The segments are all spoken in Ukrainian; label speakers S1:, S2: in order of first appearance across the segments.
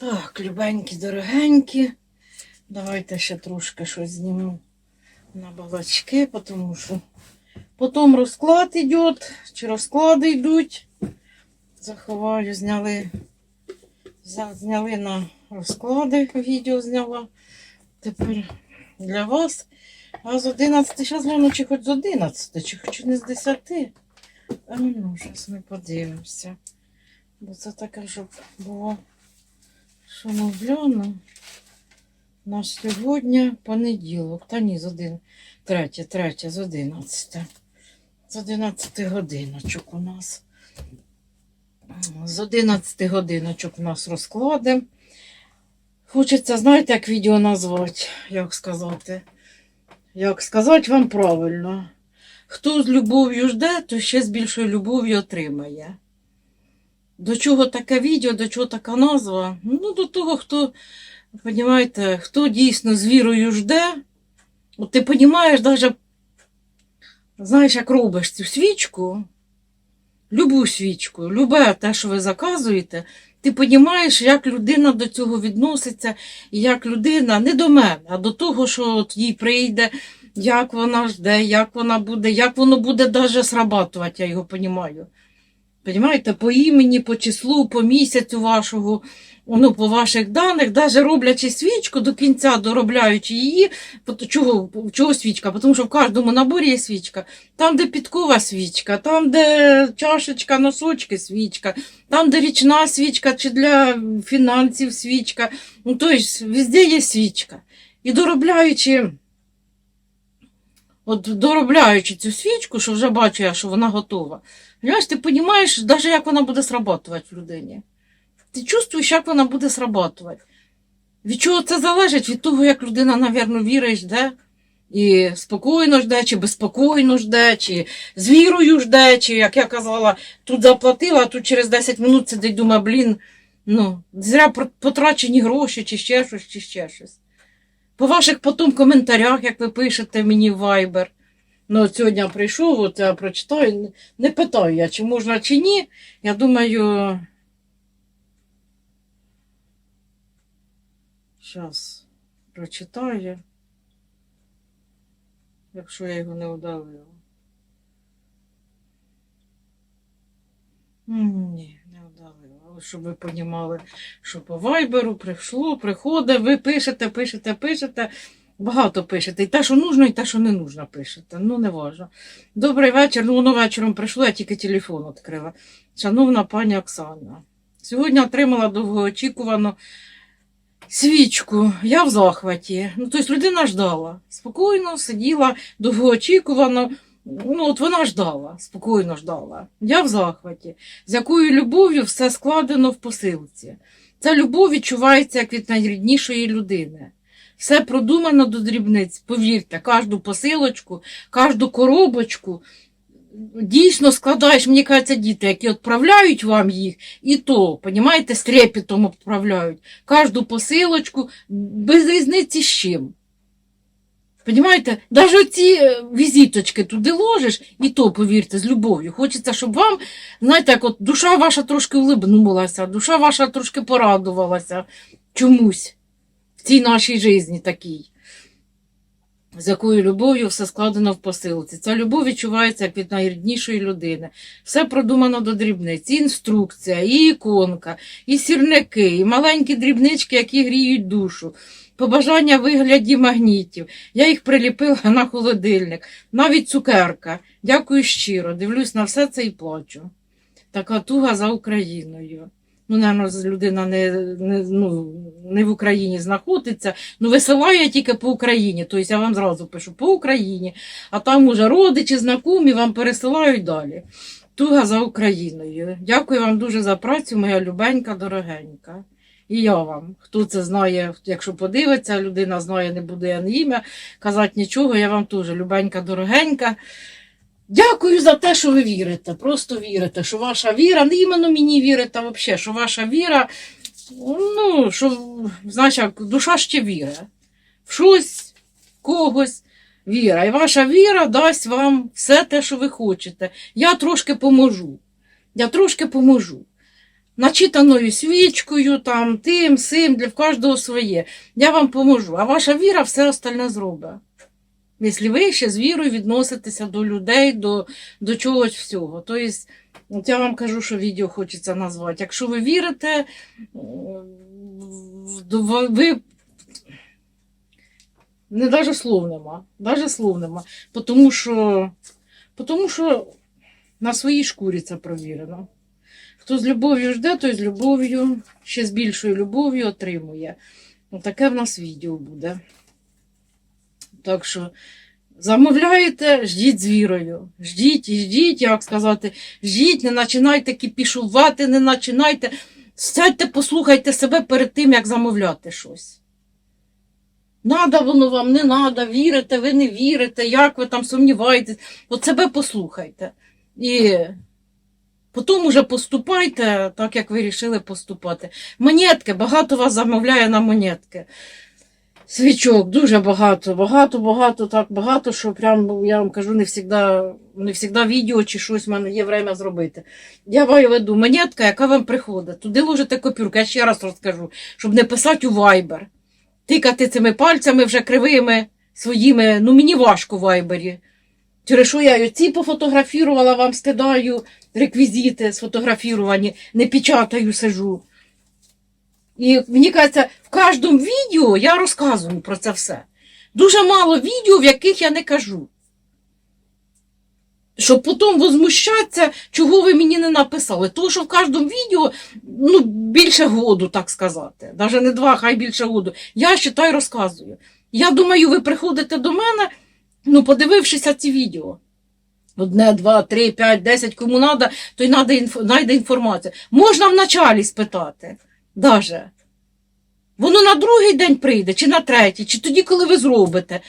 S1: Так, любенькі, дорогенькі. Давайте ще трошки щось зніму на балачки, тому що потім розклад йде, чи розклади йдуть. Заховаю, зняли, зняли на розклади, відео зняла. Тепер для вас. А з 11, зараз гляну, чи хоч з 11, чи хоч не з 10. А ну, зараз ми подивимося. Бо це таке, щоб було шановляно. На сьогодні понеділок. Та ні, з один, третє, третє, з 11. З 11 годиночок у нас. З 11 годиночок у нас розклади. Хочеться, знаєте, як відео назвати, як сказати. Як сказати вам правильно. Хто з любов'ю жде, то ще з більшою любов'ю отримає. До чого таке відео, до чого така назва? Ну, до того, хто, розумієте, хто дійсно з вірою жде. От ти розумієш, навіть, знаєш, як робиш цю свічку, любу свічку, любе те, що ви заказуєте, ти розумієш, як людина до цього відноситься, і як людина не до мене, а до того, що от їй прийде, як вона жде, як вона буде, як воно буде навіть срабатувати, я його розумію. Понимаєте, по імені, по числу, по місяцю вашого, ну, по ваших даних, навіть роблячи свічку до кінця, доробляючи її, чого, чого свічка? Тому що в кожному наборі є свічка. Там, де підкова свічка, там, де чашечка, носочки свічка, там, де річна свічка чи для фінансів свічка. Ну, тобто, везде є свічка. І доробляючи, от доробляючи цю свічку, що вже бачу я, що вона готова. Понимаєш, ти розумієш, навіть як вона буде срабатувати в людині. Ти чувствуєш, як вона буде срабатувати. Від чого це залежить? Від того, як людина, навірно, вірить, жде. І спокійно жде, чи безспокійно жде, чи з вірою жде, чи, як я казала, тут заплатила, а тут через 10 минут сидить, думає, блін, ну, зря потрачені гроші, чи ще щось, чи ще щось. По ваших потім коментарях, як ви пишете мені в Viber. Ну, от сьогодні прийшов, от я прочитаю. Не питаю я, чи можна, чи ні. Я думаю. Зараз прочитаю. Якщо я його не удалила. Ні, не удалила. Щоб ви понімали, що по вайберу прийшло, приходить, ви пишете, пишете, пишете. Багато пишете. І те, що нужно, і те, що не нужно, пишете. Ну, не важно. Добрий вечір. Ну, воно вечором прийшло, я тільки телефон відкрила. Шановна пані Оксана, сьогодні отримала довгоочікувану свічку. Я в захваті. Ну, тобто людина ждала. Спокійно сиділа, довгоочікувано. Ну, от вона ждала, спокійно ждала. Я в захваті. З якою любов'ю все складено в посилці. Ця любов відчувається як від найріднішої людини. Все продумано до дрібниць. Повірте, кожну посилочку, кожну коробочку. Дійсно складаєш, мені кажеться, діти, які відправляють вам їх, і то, понімаєте, з трепетом відправляють. Кожну посилочку без різниці з чим. Понімаєте, навіть ці е, візиточки туди ложиш, і то, повірте, з любов'ю. Хочеться, щоб вам, знаєте, як от душа ваша трошки улибнулася, душа ваша трошки порадувалася чомусь в цій нашій житті такій, з якою любов'ю все складено в посилці. Ця любов відчувається як від найріднішої людини. Все продумано до дрібниць. І інструкція, і іконка, і сірники, і маленькі дрібнички, які гріють душу. Побажання вигляді магнітів. Я їх приліпила на холодильник. Навіть цукерка. Дякую щиро. Дивлюсь на все це і плачу. Така туга за Україною. Ну, напевно, людина не, не, ну, не в Україні знаходиться. Ну, висилаю я тільки по Україні. Тобто я вам зразу пишу по Україні, а там уже родичі, знакомі вам пересилають далі. Туга за Україною. Дякую вам дуже за працю, моя любенька, дорогенька. І я вам. Хто це знає, якщо подивиться, людина знає, не буду я на ім'я казати нічого, я вам теж любенька, дорогенька. Дякую за те, що ви вірите. Просто вірите, що ваша віра, не іменно мені вірите, а взагалі, що ваша віра, ну, що, знаєш, душа ще віра. В щось, когось віра. І ваша віра дасть вам все те, що ви хочете. Я трошки поможу. Я трошки поможу. Начитаною свічкою, там, тим, сим, для кожного своє. Я вам поможу. А ваша віра все остальне зробить. Якщо ви ще з вірою відноситеся до людей, до, до чогось всього. Тобто, от я вам кажу, що відео хочеться назвати. Якщо ви вірите, е, ви не навіть слов нема. Навіть слов нема. Тому що, тому що на своїй шкурі це провірено. Хто з любов'ю жде, той з любов'ю, ще з більшою любов'ю отримує. Ну, таке в нас відео буде. Так що замовляєте, ждіть з вірою. Ждіть і ждіть, як сказати, ждіть, не починайте кипішувати, не починайте. Сядьте, послухайте себе перед тим, як замовляти щось. Надо воно вам, не надо, вірите, ви не вірите, як ви там сумніваєтесь. От себе послухайте. І потім уже поступайте так, як ви вирішили поступати. Монетки, багато вас замовляє на монетки. Свічок, дуже багато, багато, багато, так багато, що прям, я вам кажу, не завжди, не завжди відео чи щось в мене є время зробити. Я вам веду монетка, яка вам приходить. Туди ложите копюрку, я ще раз розкажу, щоб не писати у Viber. Тикати цими пальцями вже кривими своїми, ну мені важко в вайбері. Через що я й оці пофотографірувала, вам скидаю реквізити сфотографіровані, не печатаю, сижу. І мені кажеться, в кожному відео я розказую про це все. Дуже мало відео, в яких я не кажу. Щоб потім возмущатися, чого ви мені не написали. Тому що в кожному відео ну, більше году, так сказати. Навіть не два, хай більше году. Я считай розказую. Я думаю, ви приходите до мене, ну, подивившися ці відео. Одне, два, три, п'ять, десять, кому треба, то й надо інф... найде інформацію. Можна вначалі спитати. Даже. Воно на другий день прийде, чи на третій, чи тоді, коли ви зробите.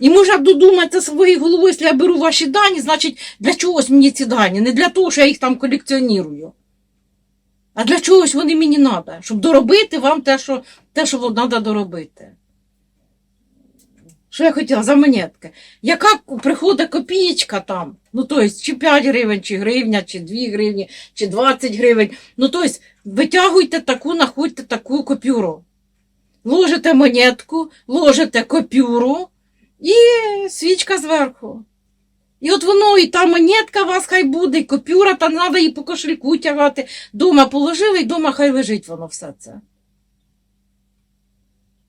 S1: І можна додуматися своєю головою, якщо я беру ваші дані, значить для чогось мені ці дані. Не для того, що я їх там колекціоную. А для чогось вони мені треба, щоб доробити вам те, що те, що треба доробити. Що я хотіла за монетки? Яка приходить копієчка там? Ну, тобто, чи 5 гривень, чи гривня, чи 2 гривні, чи 20 гривень. Ну, тобто, витягуйте таку, знаходьте таку копюру. Ложите монетку, ложите копюру і свічка зверху. І от воно, і та монетка у вас хай буде, і копюра, та треба її по кошельку тягати. Дома положили, і дома хай лежить воно все це.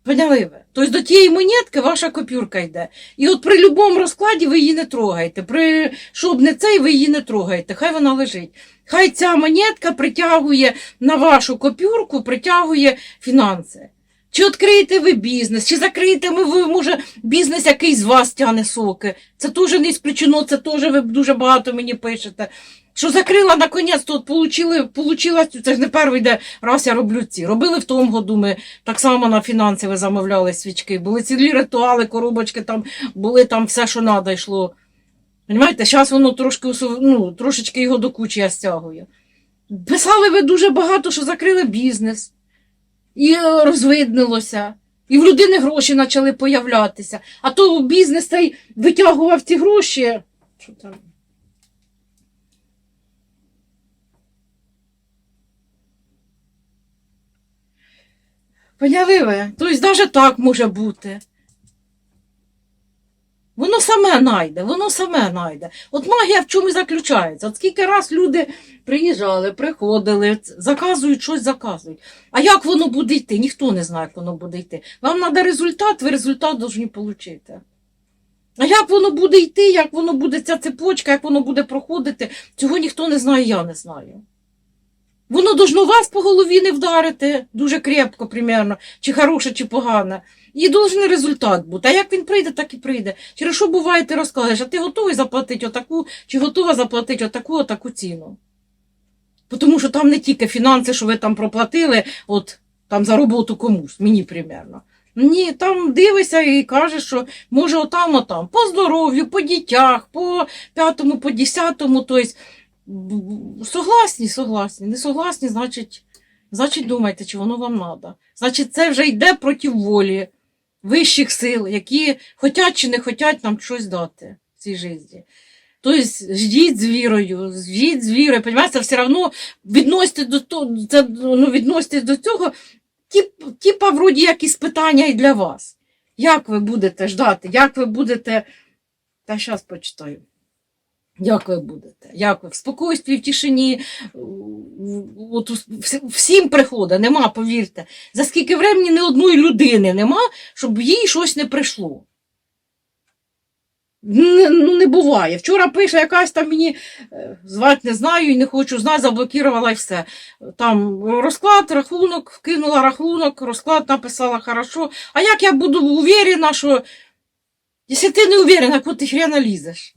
S1: Поняли? Тобто до тієї монетки ваша копюрка йде. І от при будь-якому розкладі ви її не трогаєте. При щоб не цей, ви її не трогаєте. Хай вона лежить. Хай ця монетка притягує на вашу копюрку, притягує фінанси. Чи відкриєте ви бізнес, чи закриєте ви, може, бізнес, який з вас тягне соки. Це теж не ісключено, це теж ви дуже багато мені пишете. Що закрила наконець, то получили, получила, це ж не перший де раз я роблю ці. Робили в тому году ми так само на фінанси ви замовляли свічки. Були цілі ритуали, коробочки там, були там все, що треба йшло. Понимаєте, зараз воно трошки ну, трошечки його до кучі я стягую. Писали ви дуже багато, що закрили бізнес. І е, розвиднилося. І в людини гроші почали появлятися. А то бізнес цей витягував ці гроші. Що там? Поняли ви? Тобто навіть так може бути. Воно саме найде, воно саме найде. От магія в чому і заключається. От скільки раз люди приїжджали, приходили, заказують щось, заказують. А як воно буде йти? Ніхто не знає, як воно буде йти. Вам треба результат, ви результат повинні отримати. А як воно буде йти, як воно буде ця цепочка, як воно буде проходити, цього ніхто не знає, я не знаю. Воно должно вас по голові не вдарити дуже крепко, примерно, чи хороше, чи погане. І должен результат бути. А як він прийде, так і прийде. Через що буває, ти розкажеш, а ти готовий заплатити отаку, чи готова заплатити отаку, отаку ціну. Тому що там не тільки фінанси, що ви там проплатили, от там за роботу комусь, мені примерно. Ні, там дивишся і кажеш, що може отам, отам, по здоров'ю, по дітях, по п'ятому, по десятому, тобто согласні, согласні. Не согласні, значить, значить думайте, чи воно вам треба. Значить, це вже йде проти волі вищих сил, які хочуть чи не хочуть нам щось дати в цій житті. Тобто ждіть з вірою, ждіть з вірою, понімаєте, все одно відносите до того, ну, відносите до цього, тип, типа, вроді якісь питання і для вас. Як ви будете ждати, як ви будете. Та зараз почитаю. Як ви будете? Як ви в спокійстві, в тишині, от всім приходить, нема, повірте. За скільки времени ні одної людини нема, щоб їй щось не прийшло. Не, ну, не буває. Вчора пише якась там мені е, звати не знаю і не хочу знати, заблокувала і все. Там розклад, рахунок, вкинула рахунок, розклад написала хорошо. А як я буду уверена, що якщо ти не уверена, куди ти хрена лізеш?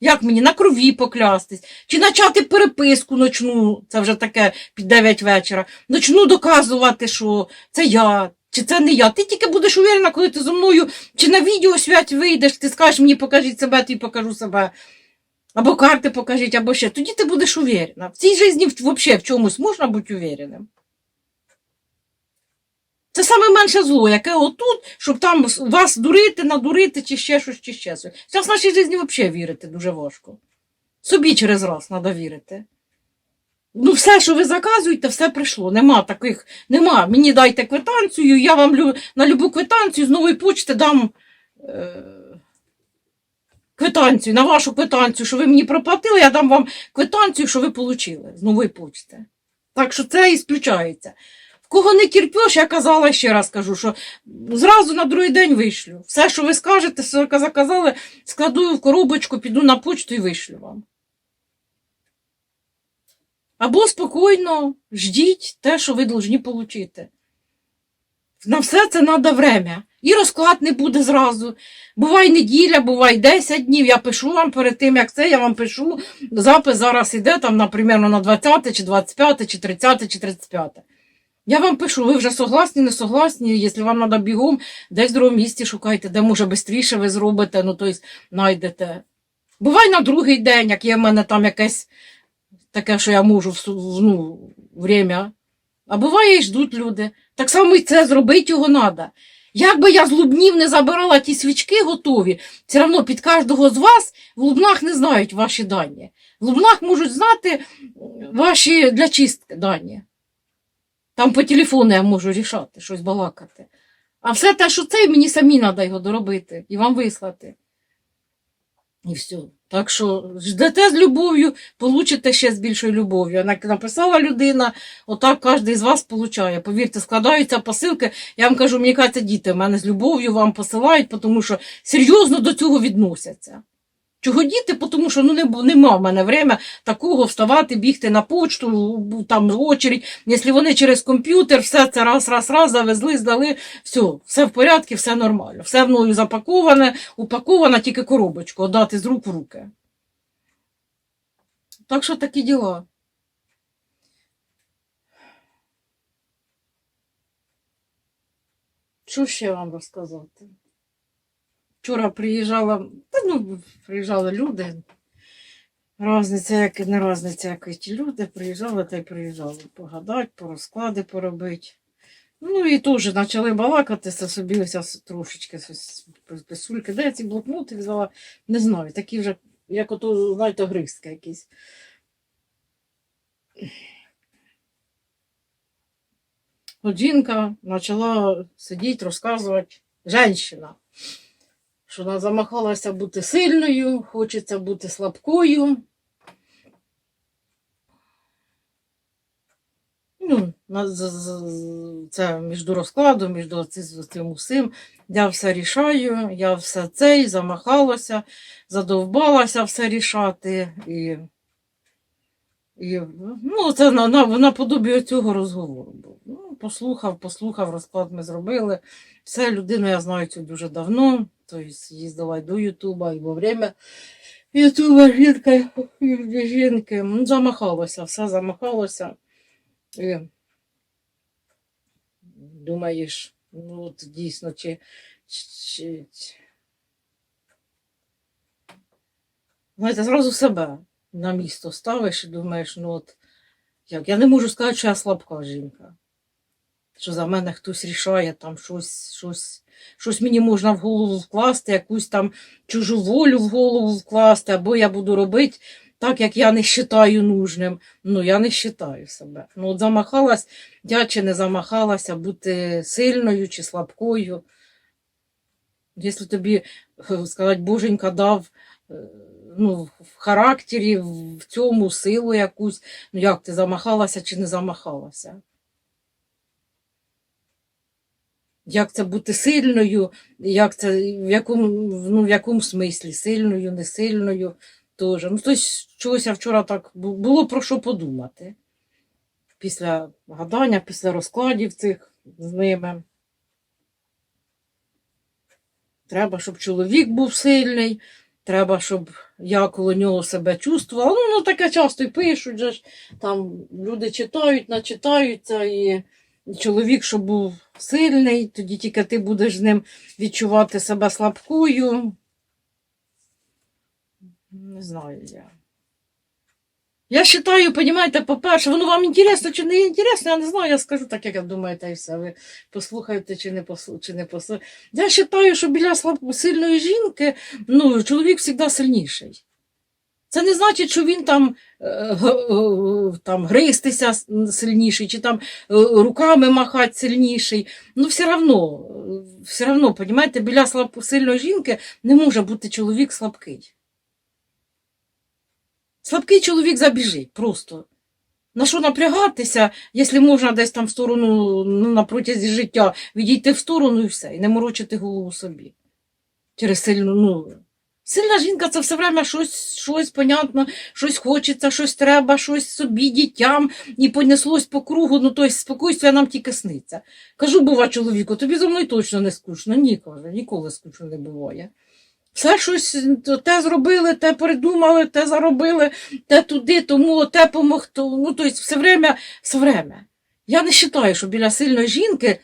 S1: Як мені на крові поклястись? Чи почати переписку ночну, це вже таке під 9 вечора, ночну доказувати, що це я, чи це не я. Ти тільки будеш уверена, коли ти зі мною, чи на відео свять вийдеш, ти скажеш мені, покажіть себе, ти покажу себе. Або карти покажіть, або ще. Тоді ти будеш уверена. В цій житті взагалі в чомусь можна бути увереним. Це саме менше зло, яке отут, щоб там вас дурити, надурити, чи ще щось, чи ще щось. Зараз в нашій житті взагалі вірити дуже важко. Собі через раз треба вірити. Ну, все, що ви заказуєте, все прийшло. Нема таких, нема. Мені дайте квитанцію, я вам лю- на любу квитанцію з нової почти дам е- квитанцію, на вашу квитанцію, що ви мені проплатили, я дам вам квитанцію, що ви отримали з нової почти. Так що це ісключається. В кого не терпиш, я казала ще раз кажу, що зразу на другий день вишлю. Все, що ви скажете, все, заказали, складу в коробочку, піду на почту і вишлю вам. Або спокійно ждіть те, що ви повинні отримати. На все це треба время. І розклад не буде зразу. Буває неділя, буває 10 днів. Я пишу вам перед тим, як це, я вам пишу. Запис зараз іде там, наприклад, на 20, чи 25, чи 30, чи 35. Я вам пишу, ви вже согласні, не согласні. Якщо вам треба бігом, десь в другому місці шукайте, де може швидше ви зробите, ну тобто знайдете. Буває на другий день, як є в мене там якесь таке, що я можу ну, время. А буває і ждуть люди. Так само і це зробити його треба. Як би я з лубнів не забирала ті свічки готові, все одно під кожного з вас в лубнах не знають ваші дані. В лубнах можуть знати ваші для чистки дані. Там по телефону я можу рішати, щось балакати. А все те, що це, мені самі треба його доробити і вам вислати. І все. Так що ждете з любов'ю, получите ще з більшою любов'ю. Як написала людина, отак кожен з вас получає. Повірте, складаються посилки. Я вам кажу, мені кажеться, діти в мене з любов'ю вам посилають, тому що серйозно до цього відносяться. Чого діти? Тому що ну, не, нема в мене время такого вставати, бігти на почту, там очередь. Якщо вони через комп'ютер, все це раз, раз, раз завезли, здали, все, все в порядку, все нормально. Все мною запаковане, упакована тільки коробочку, отдати з рук в руки. Так що такі діла. Що ще вам розказати? Вчора приїжджала, та ну, приїжджали люди. Разниця, як і не разниця, як і ті люди, приїжджали та й приїжджали. Погадати, по розклади поробити. Ну і теж почали балакатися собі ось трошечки писульки. Де я ці блокноти взяла? Не знаю. Такі вже, як ото, знаєте, гристки якісь. От жінка почала сидіти, розказувати, женщина, що вона замахалася бути сильною, хочеться бути слабкою. Ну, це між розкладом, між цим, усім. Я все рішаю, я все це і замахалася, задовбалася все рішати. І, і ну, це на, на, цього розговору був. Ну, послухав, послухав, розклад ми зробили. Все, людину я знаю цю дуже давно. Тобто їздила до Ютуба, і во время Ютуба жінка, жінки. Ну, замахалося, все замахалося. І думаєш, ну от дійсно, чи, чи, чи... Знаєте, зразу себе на місто ставиш і думаєш, ну от як, я не можу сказати, що я слабка жінка. Що за мене хтось рішає, там щось, щось, щось мені можна в голову вкласти, якусь там чужу волю в голову вкласти, або я буду робити так, як я не вважаю нужним. Ну, я не вважаю себе. Ну, от замахалась, я чи не замахалася бути сильною чи слабкою. Якщо тобі, е, сказати, Боженька дав е, ну, в характері, в цьому силу якусь, ну як ти замахалася чи не замахалася? Як це бути сильною, як це, в якому, ну, в якому смислі? Сильною, не сильною теж. Ну, тобто, чогось вчора так було про що подумати. Після гадання, після розкладів цих з ними. Треба, щоб чоловік був сильний, треба, щоб я коло нього себе чувствувала. Ну, ну таке часто і пишуть, же ж, там люди читають, начитаються, і чоловік, щоб був сильний, тоді тільки ти будеш з ним відчувати себе слабкою. Не знаю я. Я вважаю, розумієте, по-перше, воно вам інтересно чи не інтересно, я не знаю, я скажу так, як я думаю, та й все. Ви послухаєте чи не послухаєте. Чи не послухаєте. Я вважаю, що біля слаб... сильної жінки ну, чоловік завжди сильніший. Це не значить, що він там, е, е, там гристися сильніший, чи там е, руками махати сильніший. Ну, все одно, все одно, розумієте, біля слаб... сильної жінки не може бути чоловік слабкий. Слабкий чоловік забіжить просто. На що напрягатися, якщо можна десь там в сторону, ну, на протязі життя відійти в сторону і все, і не морочити голову собі. Через сильну, ну. Сильна жінка це все время щось, щось понятно, щось хочеться, щось треба, щось собі, дітям, і понеслось по кругу, ну тобто спокійствие нам тільки сниться. Кажу, бува, чоловіку, тобі зо мною точно не скучно. Ні, каже, ніколи скучно не буває. Все щось те зробили, те придумали, те заробили, те туди, тому те помогто. Ну, тобто, все время, все время. Я не вважаю, що біля сильної жінки,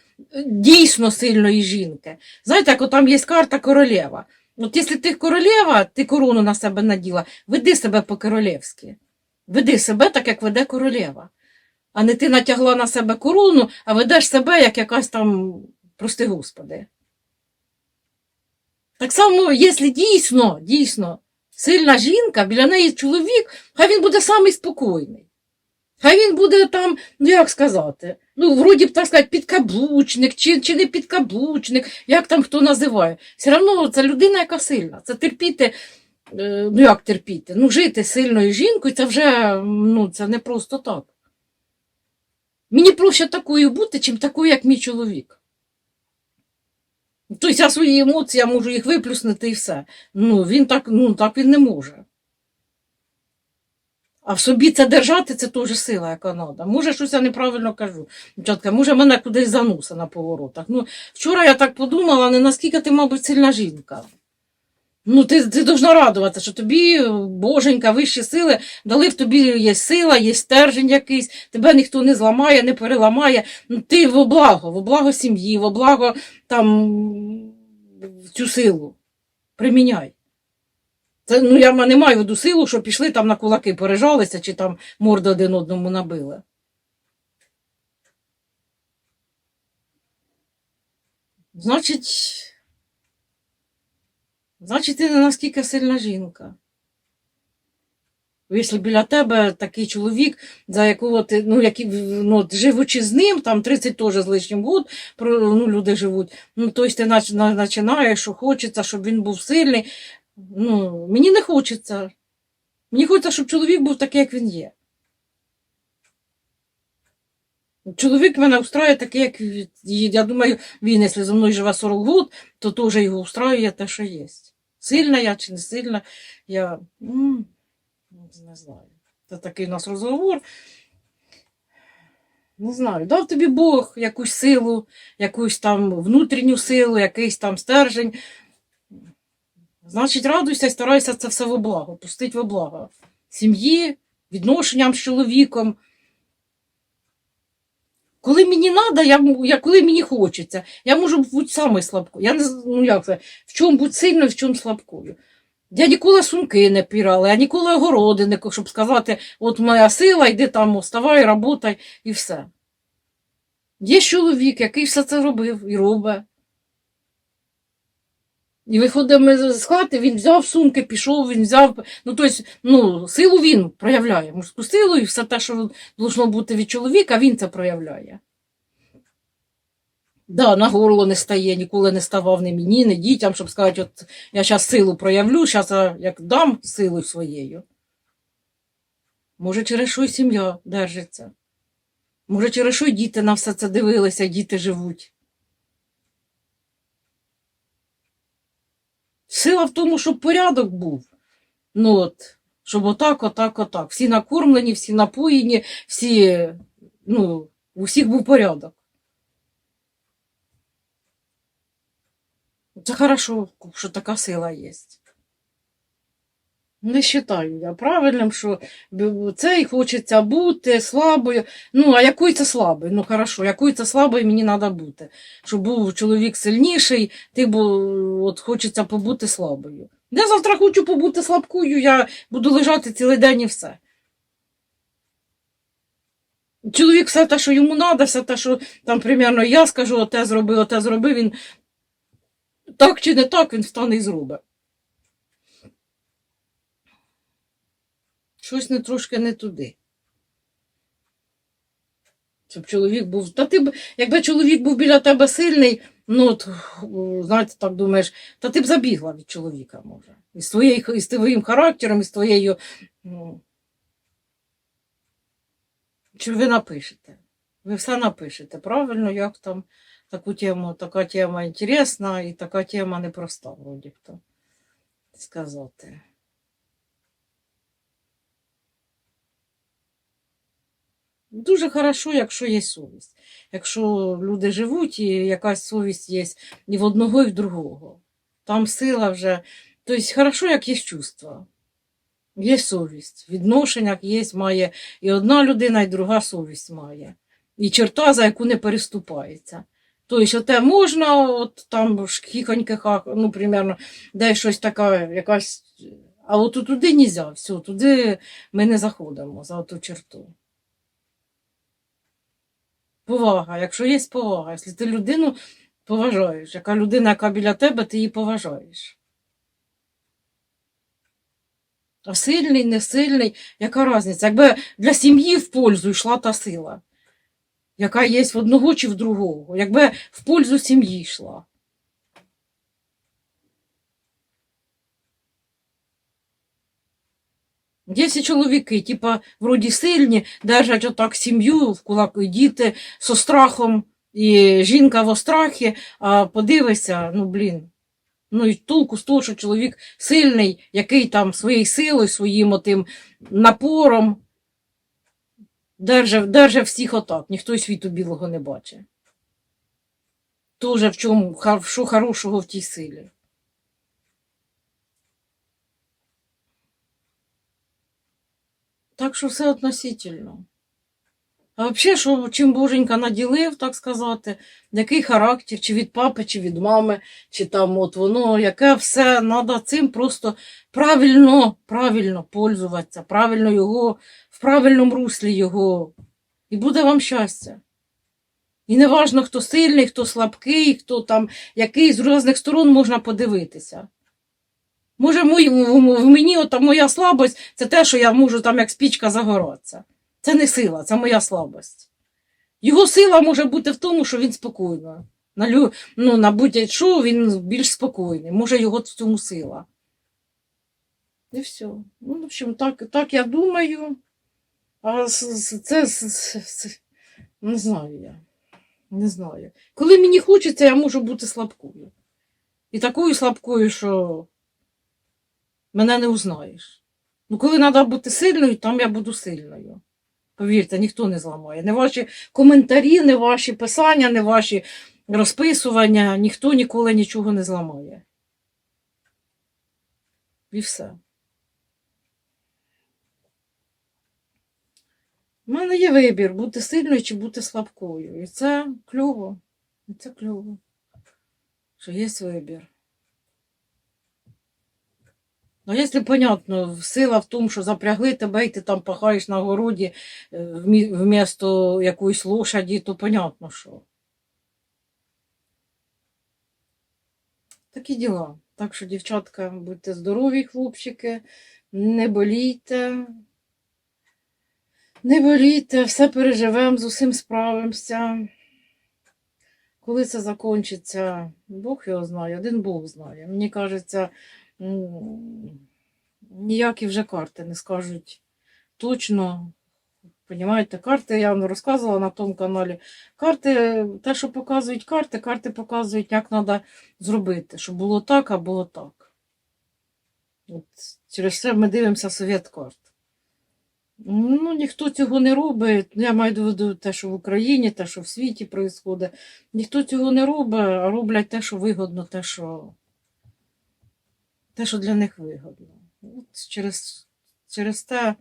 S1: дійсно сильної жінки. Знаєте, як там є карта королева. От якщо ти королева, ти корону на себе наділа, веди себе по-королевськи. Веди себе так, як веде королева. А не ти натягла на себе корону, а ведеш себе, як якась там, прости господи. Так само, якщо дійсно, дійсно сильна жінка, біля неї чоловік, хай він буде самий спокійний. Хай він буде там, ну як сказати, ну, вроді б так сказати, підкаблучник, чи, чи не підкаблучник, як там хто називає. Все одно це людина, яка сильна. Це терпіти, е, ну як терпіти? Ну, жити сильною жінкою, це вже ну, це не просто так. Мені проще такою бути, чим такою, як мій чоловік. Тобто я свої емоції я можу їх виплюснути і все. Ну, він так, ну, так він не може. А в собі це держати це теж сила, яка треба. Може, щось я неправильно кажу. Дівчатка, може, мене кудись зануса на поворотах. Ну, вчора я так подумала, не наскільки ти, мабуть, сильна жінка. Ну, ти, ти должна радуватися, що тобі, боженька, вищі сили дали в тобі є сила, є стержень якийсь, тебе ніхто не зламає, не переламає. Ну, ти во благо, во благо сім'ї, во благо там цю силу. Приміняй. Це, ну, я не маю виду силу, що пішли там на кулаки пережалися, чи там морду один одному набили. Значить, значить, ти не наскільки сильна жінка. Якщо біля тебе такий чоловік, за якого ти, ну, який, ну, живучи з ним, там 30 теж з лишнім год, ну, люди живуть, ну, тобто ти починаєш, що хочеться, щоб він був сильний. Ну, мені не хочеться. Мені хочеться, щоб чоловік був такий, як він є. Чоловік мене устраює такий, як я думаю, він, якщо зі мною живе 40 років, то теж його устраює те, що є. Сильна я чи не сильна, я не знаю. Це такий у нас розговор. Не знаю, дав тобі Бог якусь силу, якусь там внутрішню силу, якийсь там стержень. Значить, радуйся і старайся це все во благо, пустить во благо. Сім'ї, відношенням з чоловіком. Коли мені треба, я, я, коли мені хочеться, я можу бути самою слабкою. Я не ну як це, в чому бути сильною, в чому слабкою. Я ніколи сумки не пірала, я ніколи огороди не щоб сказати, от моя сила, йди там, вставай, работай і все. Є чоловік, який все це робив і робить. І виходимо з хати, він взяв сумки, пішов, він взяв. Ну, тобто, ну, силу він проявляє, мужську силу, і все те, що должно бути від чоловіка, він це проявляє. Да, на горло не стає, ніколи не ставав ні мені, ні дітям, щоб сказати, от я зараз силу проявлю, зараз як дам силу своєю. Може, через що й сім'я держиться. Може, через що діти на все це дивилися, діти живуть. Сила в тому, щоб порядок був. Ну от, щоб отак, отак, отак. Всі накормлені, всі напоєні, всі, ну, у всіх був порядок. Це хорошо, що така сила є. Не вважаю я правильним, що цей хочеться бути слабою. Ну, а якою це слабою? Ну, хорошо, якою це слабою мені треба бути. Щоб був чоловік сильніший, ти бу, от хочеться побути слабою. Я завтра хочу побути слабкою, я буду лежати цілий день і все. Чоловік все те, що йому треба, все те, що там, примерно, я скажу, оте зроби, оте зроби, він так чи не так, він встане і зробить. Щось не трошки не туди. Щоб чоловік був. Та ти б, якби чоловік був біля тебе сильний, ну от, знаєте, так думаєш, та ти б забігла від чоловіка, може. І з, твоєю, і з твоїм характером, і з твоєю. Ну, чи ви напишете? Ви все напишете, правильно, як там таку тему, така тема інтересна і така тема непроста, вроді то сказати. Дуже хорошо, якщо є совість. Якщо люди живуть, і якась совість є і в одного, і в другого. Там сила вже. Тобто, хорошо, як є чувства. Є совість. В відношеннях є, має і одна людина, і друга совість має. І черта, за яку не переступається. Тобто, те можна, от там хіхоньки, ну, примерно, де щось таке, якась. А от туди не можна, все, туди ми не заходимо за ту черту. Повага, якщо є повага, якщо ти людину поважаєш, яка людина, яка біля тебе, ти її поважаєш. А сильний, не сильний, яка різниця? Якби для сім'ї в пользу йшла та сила, яка є в одного чи в другого, якби в пользу сім'ї йшла. Всі чоловіки, типа, вроді сильні, держать отак сім'ю в кулак, і діти со страхом, і жінка в страхі, а подивися, ну блін. Ну і толку з того, що чоловік сильний, який там своєю силою, своїм отим напором держав, держав всіх отак, ніхто світу білого не бачить. Тоже в чому, що хорошого в тій силі. Так що все относительно. А взагалі, що чим боженька наділив, так сказати, який характер, чи від папи, чи від мами, чи там от воно, яке все, треба цим просто правильно, правильно пользуватися, правильно його, в правильному руслі його. І буде вам щастя. І не важно, хто сильний, хто слабкий, хто там який з різних сторон можна подивитися. Може, мої- в, мені ота моя слабость це те, що я можу там як спічка загоратися. Це не сила, це моя слабость. Його сила може бути в тому, що він спокійно. На, ну, на будь-що він більш спокійний. Може, його в цьому сила. І все. Ну, в общем, так, так я думаю. А це, не знаю я. Не знаю. Коли мені хочеться, я можу бути слабкою. І такою слабкою, що мене не узнаєш. Ну, коли треба бути сильною, там я буду сильною. Повірте, ніхто не зламає. Не ваші коментарі, не ваші писання, не ваші розписування, ніхто ніколи нічого не зламає. І все. У мене є вибір, бути сильною чи бути слабкою. І це кльово. І це кльово. Що є вибір. Ну, якщо, понятно, сила в тому, що запрягли тебе, і ти там пахаєш на городі е, вмі- вмісто якоїсь лошаді, то понятно, що. Такі діла. Так що, дівчатка, будьте здорові, хлопчики, не болійте. Не болійте, все переживемо, з усім справимося. Коли це закінчиться, Бог його знає, один Бог знає. Мені кажеться, ніякі вже карти не скажуть точно. Понімаєте, карти я вам розказувала на тому каналі. Карти, те, що показують карти, карти показують, як треба зробити, щоб було так, а було так. От через це ми дивимося совет карт. Ну, ніхто цього не робить. Я маю в виду те, що в Україні, те, що в світі відбувається. Ніхто цього не робить, а роблять те, що вигодно, те, що, те, що для них вигодно. От через, через те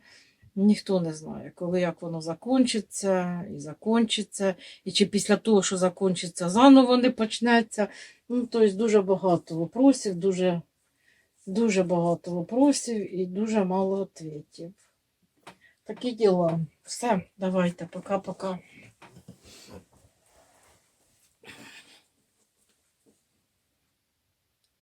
S1: ніхто не знає, коли як воно закінчиться і закінчиться, і чи після того, що закінчиться, заново не почнеться. Ну, тобто дуже багато вопросів, дуже, дуже багато вопросів і дуже мало відповідей. Такі діла. Все, давайте, пока-пока.